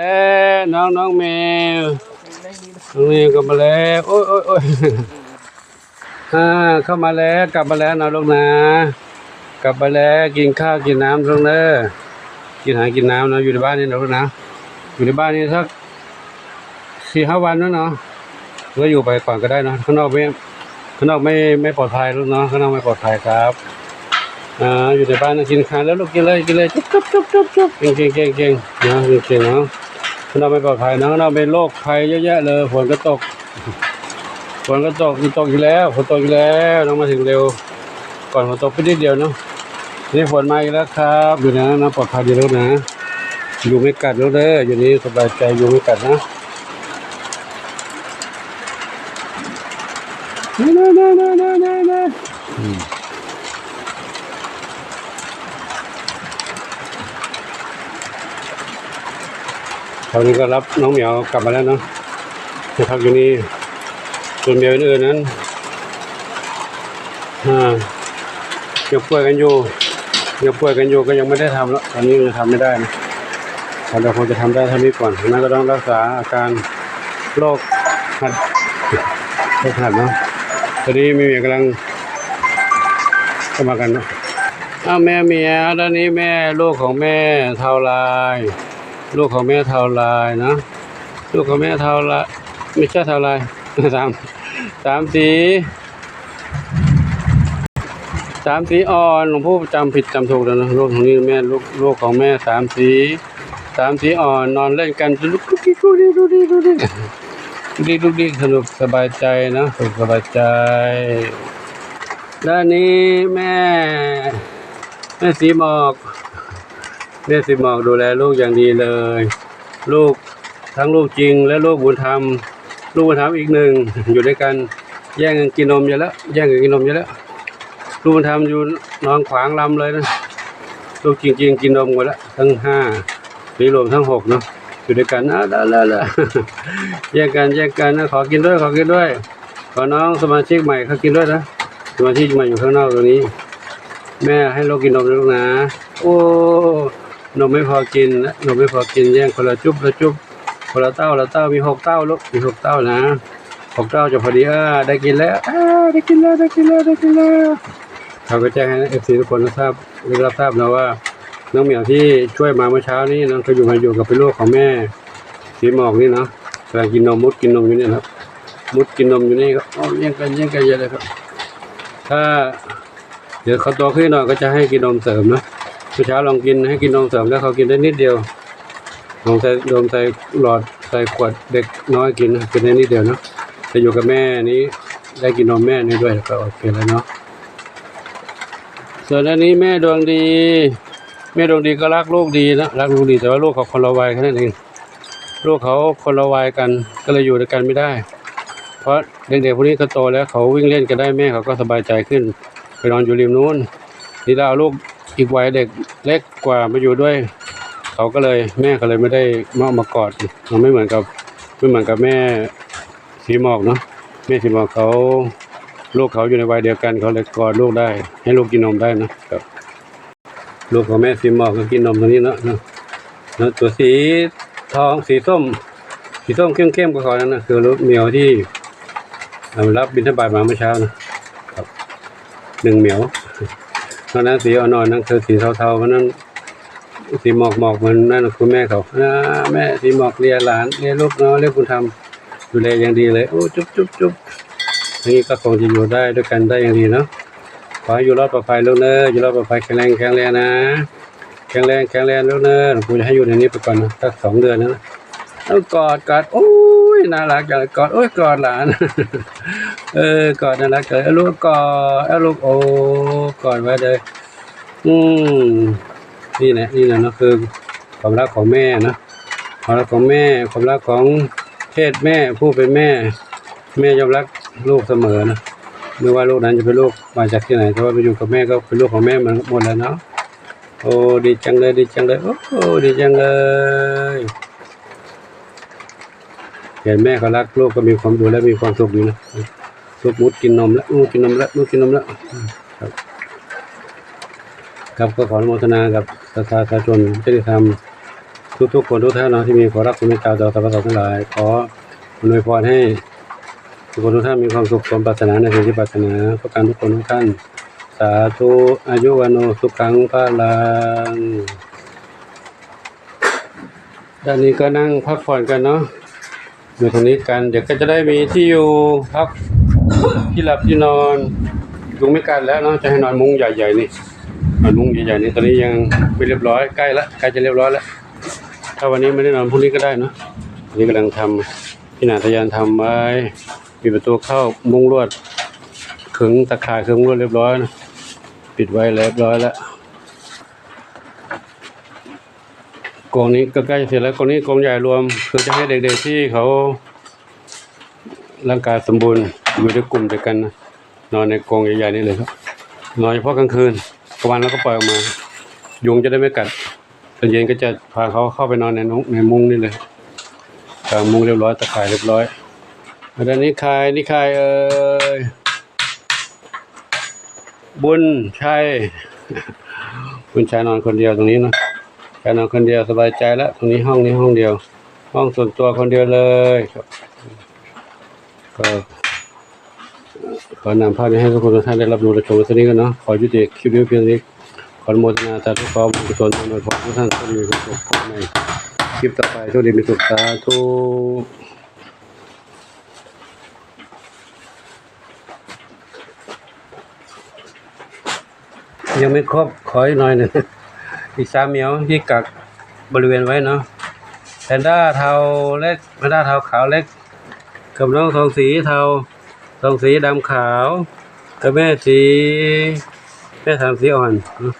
เอ้น้องน้องแมวน้องแมวกลับมาแล้วโอ้ยโอ้ยโอ้ยอ่าเข้ามาแล้วกลับมาแล้วนะลูกนะ กลับมาแล้วกินข้าวกินน้ำลูกเนอะกินอาหารกินน้ำนะอยู่ในบ้านนี่นะลูกนะ อยู่ในบ้านนี่สักสี่ห้าวันแล้วเนาะก็อยู่ไปก่อนก็ได้นะข้างนอกไม่ข้างนอกไม่ไม่ปลอดภัยลูกเนาะข้างนอกไม่ปลอดภัยครับอ่าอยู่ในบ้านนะกินข้าวแล้วลูกกินเลยกินเลยจุ๊บจุ๊บจุ๊บจุ๊บเก่งเก่งเก่งเก่งนะเก่งเนาะ ข้างนอกไม่ปลอดภัยนะข้างนอกเป็นโรคภัยเยอะแยะเลยฝนก็ตกฝนก็ตกมีตกอยู่แล้วฝนตกอยู่แล้วน้องมาถึงเร็ว ก่อนฝนตกไปนิดเดียวเนาะนี่ฝนมาอีกแล้วครับอยู่นะน้ำปลอดภัยดีแล้วนะอยู่ไม่กัดแล้วเด้ออยู่นี้สบายใจอยู่ไม่กัดนะนะนะนะนะนะนะอืม คราวนี้ก็รับน้องเหมียวกลับมาแล้วเนาะจะพักอยู่นี่ส่วนเหมียวอื่นๆนั้นอ่ยังป่วยกันอยู่ยังป่วยกันอยู่ก็ยังไม่ได้ทำแล้วตอนนี้ยังทำไม่ได้นะเราคงจะทำได้เท่านี้ก่อนนั้นก็ต้องรักษาอาการโรคหัดโรคหัดเนาะตอนนี้มีเหมียวกำลังเข้ามากันเนาะอ้าวแม่เมียวด้านนี้แม่ลูกของแม่เท่าไร ลูกของแม่เท่าไรนะ ลูกของแม่เท่าไรไม่ใช่เท่าไรสามสามสีสามสีอ่อนหลวงพ่อจำผิดจำถูกแล้วนะลูกของนี่แม่ลูกลูกของแม่สามสีสามสีอ่อนนอนเล่นกันลุกลุกดิลุกดิลุกดิลุกดิลุกดิลุกดิสนุกสบายใจนะสนุกสบายใจด้านนี้แม่ แม่สีหมอก แม่สีหมอกดูแลลูกอย่างดีเลย ลูกทั้งลูกจริง และลูกบุญธรรม ลูกบุญธรรมอีกหนึ่งอยู่ด้วยกันแย่งกันกินนมอยู่แล้วแย่งกันกินนมอยู่แล้วลูกบุญธรรมอยู่นอนขวางลำเลยนะลูกจริง ๆ กินนมกันแล้วทั้งห้าหรือรวมทั้งหกเนาะอยู่ด้วยกันนะแล้วแล้วแล้วแยกกันแยกกันนะขอกินด้วยขอกินด้วย ขอน้องสมาชิกใหม่เขากินด้วยนะสมาชิกใหม่อยู่ข้างนอกตรงนี้ แม่ให้ลูกกินนมลูกนะ โอ้ นมไม่พอกินนะนมไม่พอกินแย่งคนละจุ๊บละจุ๊บคนละเต้าละเต้ามีหกเต้าลูกมีหกเต้านะหกเต้าจะพอดีอ่าได้กินแล้วอ่าได้กินแล้วได้กินแล้วได้กินแล้วเขาก็แจ้งให้เอฟซีทุกคนทราบได้รับทราบนะว่าน้องเหมียวที่ช่วยมาเมื่อเช้านี้น้องเขาอยู่มาอยู่กับเป็นลูกของแม่สีหมอกนี่เนาะกำลังกินนมมุดกินนมอยู่เนี่ยครับ มุดกินนมอยู่นี่ครับอ๋อแย่งกันแย่งกันเยอะเลยครับ ถ้า เดี๋ยวเขาโตขึ้นหน่อยก็จะให้กินนมเสริมนะ อเช้าลองกินให้กินนมเสริมแล้วเขากินได้นิดเดียวลองใส่ลองใส่หลอดใส่ขวดเด็กน้อยกินกินได้นิดเดียวเนาะจะอยู่กับแม่นี้ได้กินนมแม่นี่ด้วยก็โอเคแล้วเนาะส่วนอันนี้แม่ดวงดี แม่ดวงดีก็รักลูกดีนะรักลูกดีแต่ว่าลูกเขาคนละวัยแค่นั้นเองลูกเขาคนละวัยกันก็เลยอยู่ด้วยกันไม่ได้ เพราะเด็กๆพวกนี้เขาโตแล้วเขาวิ่งเล่นกันได้แม่เขาก็สบายใจขึ้น ไปนอนอยู่ริมนู้นนี่เราเอาลูก อีกวัยเด็กเล็กกว่ามาอยู่ด้วย เขาก็เลยแม่ก็เลยไม่ได้มามากอดมันไม่เหมือนกับไม่เหมือนกับแม่สีหมอกเนาะแม่สีหมอกเขาลูกเขาอยู่ในวัยเดียวกันเขาเลยกอดลูกได้ ให้ลูกกินนมได้นะครับลูกของแม่สีหมอกก็กินนมตรงนี้เนาะเนาะตัวสีทองสีส้ม สีส้มเข้มๆกว่าเขานั่นนะคือลูกเหมียวที่รับบิณฑบาตมาเมื่อเช้านะครับหนึ่งเหมียว ตอนนั้นสีอ่อนๆนั่นคือสีเทาๆมันนั่นสีหมอกหมอกมันนั่นคือแม่เขาแม่สีหมอกเรียหลานเรียลูกเนาะเรียกคุณทำดูแลอย่างดีเลยโอ้จุ๊บจุ๊บจุ๊บอย่างนี้ก็คงจะอยู่ได้ด้วยกันได้อย่างดีเนาะขออยู่รอดปลอดภัยลูกเนอะอยู่รอดปลอดภัยแข็งแรงแข็งแรงนะแข็งแรงแข็งแรงลูกเนอะหลวงปู่จะให้อยู่ในนี้ไปก่อนนะสักสองเดือนนะแล้วกอดกอดโอ้ ยน่ารักจังกอดโอ้ยกอดหลาน เออกอดน่ารักเลยลูกกอดเอาลูกโอ้กอดไว้เลยอืมนี่แหละนี่แหละนะคือความรักของแม่นะความรักของแม่ ความรักของเพศแม่ผู้เป็นแม่ แม่ยอมรักลูกเสมอนะไม่ว่าลูกนั้นจะเป็นลูกมาจากที่ไหนแต่ว่าไปอยู่กับแม่ก็เป็นลูกของแม่เหมันหมดแล้วเนาะโอ้ดีจังเลยดีจังเลยโอ้ดีจังเลย เห็นแม่เขารักลูกก็มีความดูและมีความสุขอยู่นะลูกมุดกินนมแล้วมุดกินนมแล้วมุดกินนมแล้วครับครับก็ขออนุโมทนากับประชาชนที่ได้ททุกๆคนทุกท่านเนาะที่มีขอรับคุณเมตตาต่อสรรพสัตว์ทั้งหลาย ขออนวยพรให้ทุกคนทุกท่านมีความสุขสมปรารถนาในสิ่งที่ปรารถนาประการทุกคนทุกท่าน สาธุอายุวันโนสุขังพาลังด้านนี้ก็นั่งพักผ่อนกันเนาะ อยู่ตรงนี้กันเดี๋ยวก็จะได้มีที่อยู่พักที่หลับที่นอนยุงไม่กัดแล้วเนาะจะให้นอนมุ้งใหญ่ๆนี่นอนมุ้งใหญ่ๆนี่ตอนนี้ยังไม่เรียบร้อยใกล้ละใกล้จะเรียบร้อยแล้วถ้าวันนี้ไม่ได้นอนพรุ่งนี้ก็ได้เนาะอันนี้กำลังทำพี่นาทะยานทำไว้ปิดประตูเข้ามุ้งลวดขึงตะข่ายขึงลวดเรียบร้อยนะปิดไว้เรียบร้อยแล้ว กองนี้ก็ใกล้จะเสร็จแล้วกองนี้กองใหญ่รวม คือจะให้เด็กๆที่เขาร่างกายสมบูรณ์อยู่ในกลุ่มเดียวกันนะนอนในกรงใหญ่ๆนี่เลยครับนอนเฉพาะกลางคืนกลางวันแล้วก็ปล่อยออกมา ยุงจะได้ไม่กัดตอนเย็นก็จะพาเขาเข้าไปนอนในนุในมุ้งนี่เลยกางมุ้งเรียบร้อยตะข่ายเรียบร้อยแล้วด้านนี้ใครนี่ใครเอ่ยบุญชัยบุญชัยนอนคนเดียวตรงนี้เนาะ ชายนอนคนเดียวสบายใจแล้วตรงนี้ห้องนี้ห้องเดียว ห้องส่วนตัวคนเดียวเลยครับก็ขอนำภาพนี้ให้ทุกคนทุกท่านได้รับรู้และชมวันนี้กันเนาะขอยุติคลิปนี้เพียงนี้ขออนุโมทนาสาธุขอบุญกุศลโดยพรทุกท่านที่มีความสุขในคลิปต่อไปโชคดีมีสุขสาธุยังไม่ครบขออีกหน่อยหนึ่ง อีกสามเหมียวที่กักบริเวณไว้เนาะแพนด้าเทาเล็กแพนด้าเทาขาวเล็กกับน้องทองสีเทาทองสีดำขาวกับแม่สีแม่ทำสีอ่อนเนอะ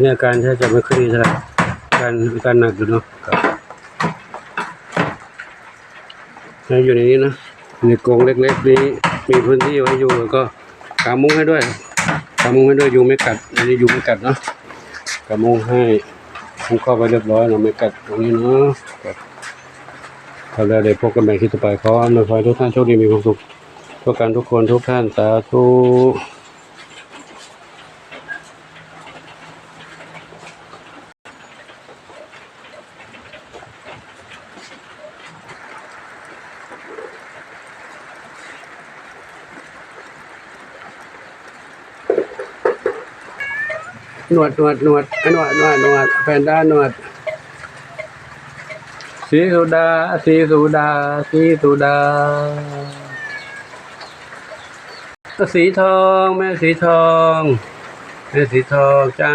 นี่อาการถ้าจะไม่ค่อยดีเท่าไหร่การการหนักอยู่เนาะครับแล้วอยู่ในนี้นะในกรงเล็กๆนี้มีพื้นที่ไว้อยู่แล้วก็กางมุ้งให้ด้วยกางมุ้งให้ด้วยยุงไม่กัดอันนี้ยุงไม่กัดเนาะ กระมุงให้มุ้งเข้าไปเรียบร้อยเราไม่กัดตรงนี้เนาะครับทำแล้วเดี๋ยวพบกันใหม่คลิปต่อไปขออำนวยพรทุกท่านโชคดีมีความสุขทุกการทุกคนทุกท่านสาธุ หนวดหนวดหนวดหนวดหนวดหนวดแพนด้าหนวดสีสุดาสีสุดาสีสุดา สีทองแม่สีทองแม่สีทองจ้า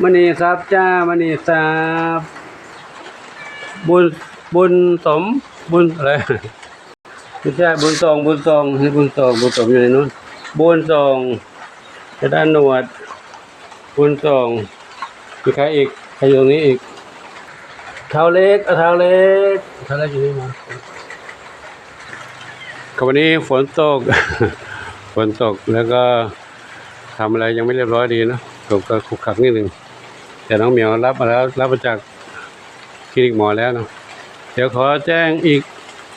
มณีทรัพย์จ้ามณีทรัพย์บุญบุญสมบุญอะไรไม่ใช่บุญทรงบุญทรงนี่บุญทรงบุญสมอยู่ในนู้นบุญทรงจะด้านหนวด บุญทรงมีใครอีกใครอยู่ตรงนี้อีก เท้าเล็กเอาเท้าเล็กเท้าเล็กอยู่นี่มาครับวันนี้ฝนตก ฝนตกแล้วก็ทำอะไรยังไม่เรียบร้อยดีเนะตกก็ขุกขักนิดหนึ่งแต่น้องเหมียวรับมาแล้วรับมาจากคลินิกหมอแล้วเนาะเดี๋ยวขอแจ้งอีก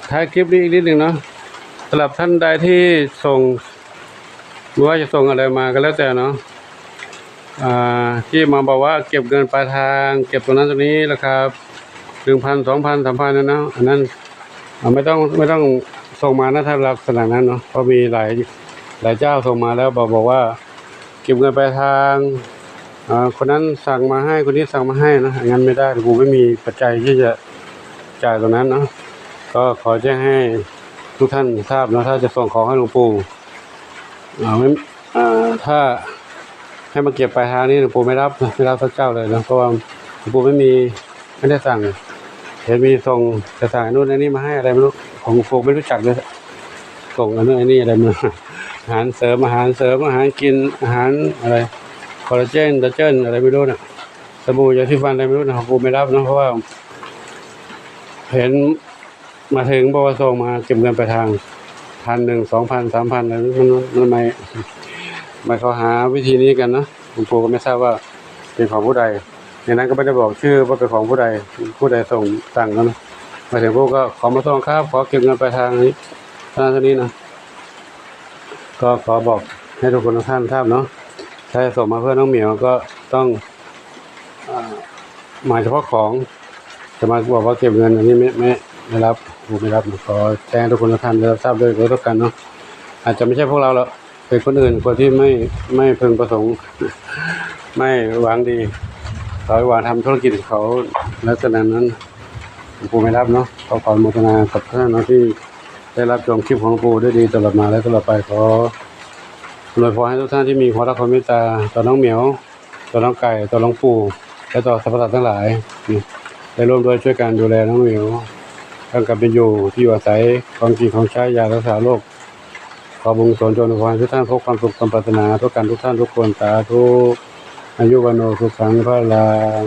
ท้ายคลิปนี้อีกนิดหนึ่งเนาะสำหรับท่านใดที่ส่งหรือว่าจะส่งอะไรมาก็แล้วแต่เนาะ ที่มาบอกว่าเก็บเงินปลายทาง เก็บตรงนั้นตรงนี้ราคาหนึ่งพันสองพันสามพันนะเนาะอันนั้นไม่ต้องไม่ต้องส่งมานะถ้าลักษณะนั้นเนาะเพราะมีหลายหลายเจ้าส่งมาแล้วบอกบอกว่า เก็บเงินปลายทางคนนั้นสั่งมาให้คนนี้สั่งมาให้นะงั้นไม่ได้กูไม่มีปัจจัยที่จะจ่ายตรงนั้นเนาะก็ขอแจ้งให้ทุกท่านทราบนะถ้าจะส่งของให้หลวงปู่ไม่ถ้า ให้มาเก็บปลายทางนี่หลวงปู่ไม่รับไม่รับสักเจ้าเลยนะเพราะว่าหลวงปู่ไม่มีไม่ได้สั่งเห็นมีส่งจะสั่งนู่นอันนี้มาให้อะไรไม่รู้ของหลวงปู่ไม่รู้จักเลยส่งอันนู้นอันนี้อะไรมาอาหารเสริมอาหารเสริมอาหารกินอาหารอะไรคอลลาเจนดัจเจนอะไรไม่รู้น่ะสบู่ยาสีฟันอะไรไม่รู้นะหลวงปู่ไม่รับนะเพราะว่า เห็นมาถึงบอกว่าส่งมาเก็บเงินปลายทางพันหนึ่งสองพันสามพันอะไรมันมันไม่ มาเขาหาวิธีนี้กันนะหลวงปู่ก็ไม่ทราบว่าเป็นของผู้ใดในนั้นก็ไม่ได้บอกชื่อว่าเป็นของผู้ใดผู้ใดส่งสั่งกันนะมาถึงพวกก็ขอมาส่งครับขอเก็บเงินไปลายทางนี้ทานั้นเท่านี้นะก็ขอบอกให้ทุกคนทุกท่านทราบเนาะถ้าส่งมาเพื่อน้องเหมียวก็ต้องอหมายเฉพาะของจะมาบอกว่าเก็บเงินอันนี้ไม่ไม่ไม่รับไม่รับขอแจ้งทุกคนทุกท่านได้รับทราบด้วยด้วยทุกกันเนาะอาจจะไม่ใช่พวกเราหรอก เป็นคนอื่นคนที่ไม่ไม่พึงประสงค์ ไม่หวังดีเขาหวังทำธุรกิจเขาลักษณะนั้นผมไม่รับเนาะขอความโมทนากับท่านเนาะที่ได้รับชมคลิปของปูได้ดีตลอดมาและตลอดไปขออวยพรให้ทุกท่านที่มีความรักความเมตตาต่อน้องเหมียวต่อน้องไก่ต่อน้องปู่และต่อสรรพสัตว์ทั้งหลายนี่ได้ร่วมด้วยช่วยกันดูแลน้องเหมียวตั้งกับเป็นอยู่ที่อยู่อาศัยของกินของใช้ยารักษาโรค ขอบุญสนจนพรทุกท่านพบความสุขความปรารถนาทุกการทุกท่านทุกคนสาธุอายุวันโอสุขังพระลัง